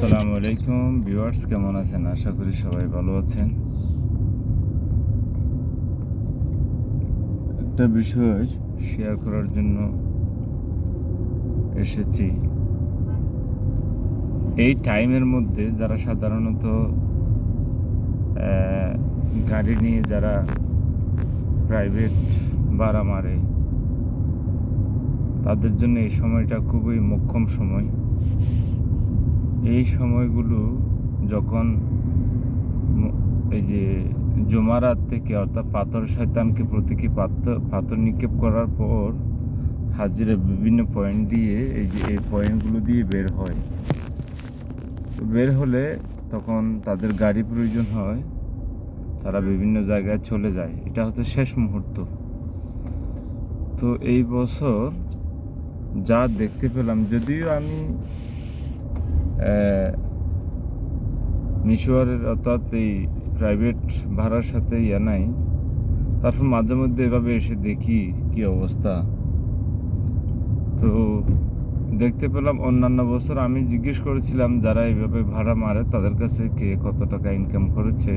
আসসালামু আলাইকুম ভিউয়ার্স, কেমন আছেন? আশা করি সবাই ভালো আছেন। একটা বিষয় শেয়ার করার জন্য এসেছি। এই টাইমের মধ্যে যারা সাধারণত গাড়ি নিয়ে যারা প্রাইভেট ভাড়া মারে, তাদের জন্য এই সময়টা খুবই মোক্ষম সময়। এই সময়গুলো যখন এই যে জমারাত থেকে অর্থাৎ পাথর শয়তানকে প্রতীকী পাথর পাথর নিক্ষেপ করার পর হাজিরা বিভিন্ন পয়েন্ট দিয়ে এই যে এই পয়েন্টগুলো দিয়ে বের হয়। বের হলে তখন তাদের গাড়ি প্রয়োজন হয়, তারা বিভিন্ন জায়গায় চলে যায়। এটা হচ্ছে শেষ মুহূর্ত। তো এই বছর যা দেখতে পেলাম, যদিও আমি মিশোয়ারের অর্থাৎ এই প্রাইভেট ভাড়ার সাথে ইয়া নাই। তারপর মাঝে মধ্যে এভাবে এসে দেখি কি অবস্থা। তো দেখতে পেলাম অন্যান্য বছর আমি জিজ্ঞেস করেছিলাম যারা এইভাবে ভাড়া মারে, তাদের কাছে কে কত টাকা ইনকাম করেছে।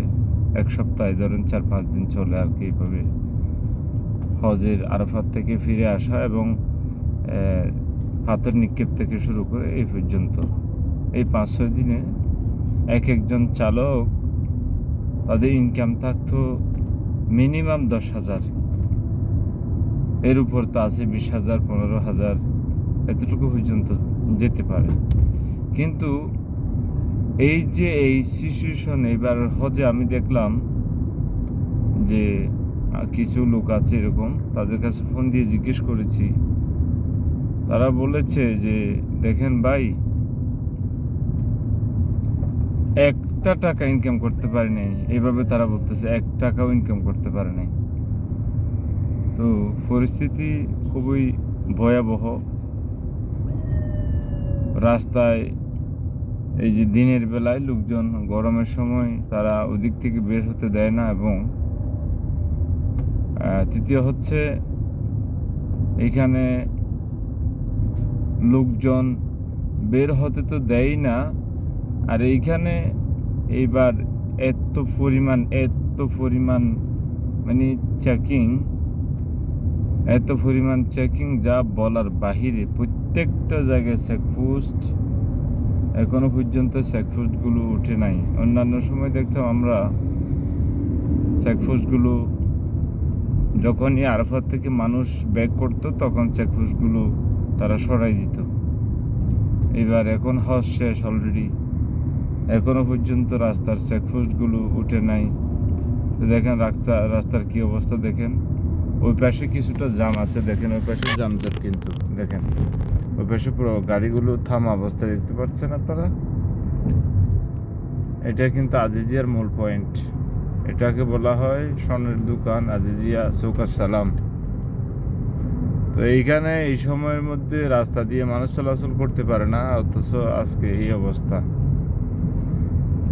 এক সপ্তাহে ধরেন চার পাঁচ দিন চলে আর কি এইভাবে হজের আরাফাত থেকে ফিরে আসা এবং পাথর নিক্ষেপ থেকে শুরু করে এই পর্যন্ত। এই পাঁচ ছয় দিনে এক একজন চালক তাদের ইনকাম থাকতো মিনিমাম দশ হাজার। এর উপর তো আছে বিশ হাজার, পনেরো হাজার, এতটুকু পর্যন্ত যেতে পারে। কিন্তু এই যে এই সিচুয়েশন এবার হজে আমি দেখলাম যে কিছু লোক আছে এরকম, তাদের কাছে ফোন দিয়ে জিজ্ঞেস করেছি। তারা বলেছে যে, দেখেন ভাই একটা টাকা ইনকাম করতে পারে নাই। এইভাবে তারা বলতেছে, এক টাকাও ইনকাম করতে পারে নাই। তো পরিস্থিতি খুবই ভয়াবহ। রাস্তায় এই যে দিনের বেলায় লোকজন গরমের সময় তারা ওদিক থেকে বের হতে দেয় না এবং তৃতীয় হচ্ছে এখানে লোকজন বের হতে তো দেয় না আর এইখানে এইবার এত পরিমাণ এত পরিমাণ মানে চেকিং এত পরিমাণ চেকিং যা বলার বাহিরে প্রত্যেকটা জায়গায় চেকপোস্ট এখনও পর্যন্ত চেকপোস্টগুলো উঠে নাই। অন্যান্য সময় দেখতাম আমরা চেকপোস্টগুলো যখনই আরফাত থেকে মানুষ ব্যাক করতো, তখন চেকপোস্টগুলো তারা সরাই দিত। এবার এখন হজ শেষ অলরেডি এখনও পর্যন্ত রাস্তার চেকপোস্টগুলো উঠে নাই। দেখেন রাস্তা, রাস্তার কি অবস্থা দেখেন। ওই পাশে কিছুটা জাম আছে, দেখেন ওই পাশে জামজট কিন্তু, দেখেন। ওই পাশে পুরো গাড়িগুলো থামা অবস্থা দেখতে পাচ্ছেন আপনারা? এটা কিন্তু আজিজিয়ার মূল পয়েন্ট এটাকে বলা হয় স্বর্ণের দোকান, আজিজিয়া চৌকার সালাম। তো এইখানে এই সময়ের মধ্যে রাস্তা দিয়ে মানুষ চলাচল করতে পারে না, অথচ আজকে এই অবস্থা।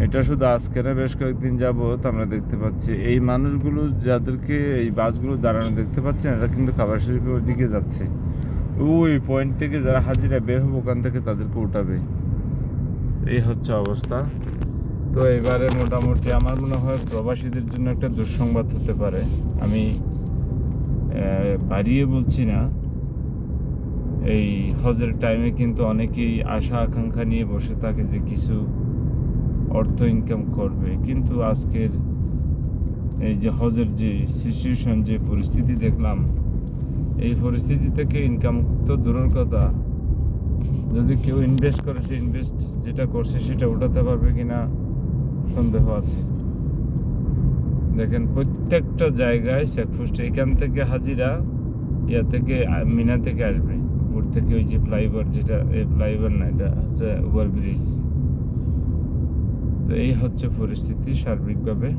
এটা শুধু আজকে না বেশ কয়েকদিন যাবত আমরা দেখতে পাচ্ছি। এই মানুষগুলো যাদেরকে এই বাসগুলো দাঁড়ানো দেখতে পাচ্ছেন এরা কিন্তু খাবার শরীফের দিকে যাচ্ছে। ওই পয়েন্ট থেকে যারা হাজিরা বের হবে, ওখান থেকে তাদেরকে উঠাবে। এই হচ্ছে অবস্থা। তো এবারে মোটামুটি আমার মনে হয় প্রবাসীদের জন্য একটা দুঃসংবাদ হতে পারে। আমি বাড়িয়ে বলছি না। এই হজের টাইমে কিন্তু অনেকেই আশা আকাঙ্ক্ষা নিয়ে বসে থাকে যে কিছু অর্থ ইনকাম করবে। কিন্তু আজকের এই যে হজের যে সিচুয়েশন যে পরিস্থিতি দেখলাম, এই পরিস্থিতি থেকে ইনকাম তো দূরের কথা। যদি কেউ ইনভেস্ট করে, সে ইনভেস্ট যেটা করছে, সেটা উঠাতে পারবে কি না সন্দেহ আছে। দেখেন, প্রত্যেকটা জায়গায় চেকপোস্ট, এখান থেকে হাজিরা, ইয়া থেকে, মিনা থেকে আসবে। উপর থেকে ওই যে ফ্লাইওভার যেটা এই ফ্লাইওভার না, এটা হচ্ছে ওভার ব্রিজ তো এই হচ্ছে পরিস্থিতি সার্বিকভাবে।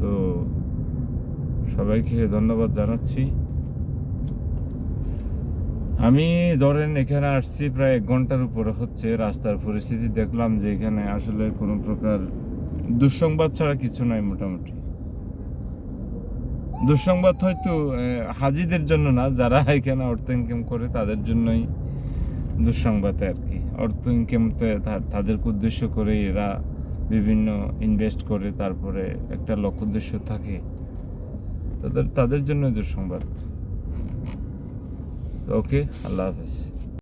তো সবাইকে ধন্যবাদ জানাচ্ছি। আমি ধরেন এখানে আসছি প্রায় এক ঘণ্টার উপরে হচ্ছে রাস্তার পরিস্থিতি। দেখলাম যে এখানে আসলে কোনো প্রকার দুঃসংবাদ ছাড়া কিছু নাই মোটামুটি। দুঃসংবাদ হয়তো হাজিদের জন্য না, যারা এখানে অর্থ ইনকাম করে তাদের জন্যই দুঃসংবাদ আর কি। অর্থ ইনকামতে তাদেরকে উদ্দেশ্য করে এরা বিভিন্ন ইনভেস্ট করে, তারপরে একটা লক্ষ্য উদ্দেশ্য থাকে। তাদের তাদের জন্য দুঃসংবাদ। ওকে, আল্লাহ হাফেজ।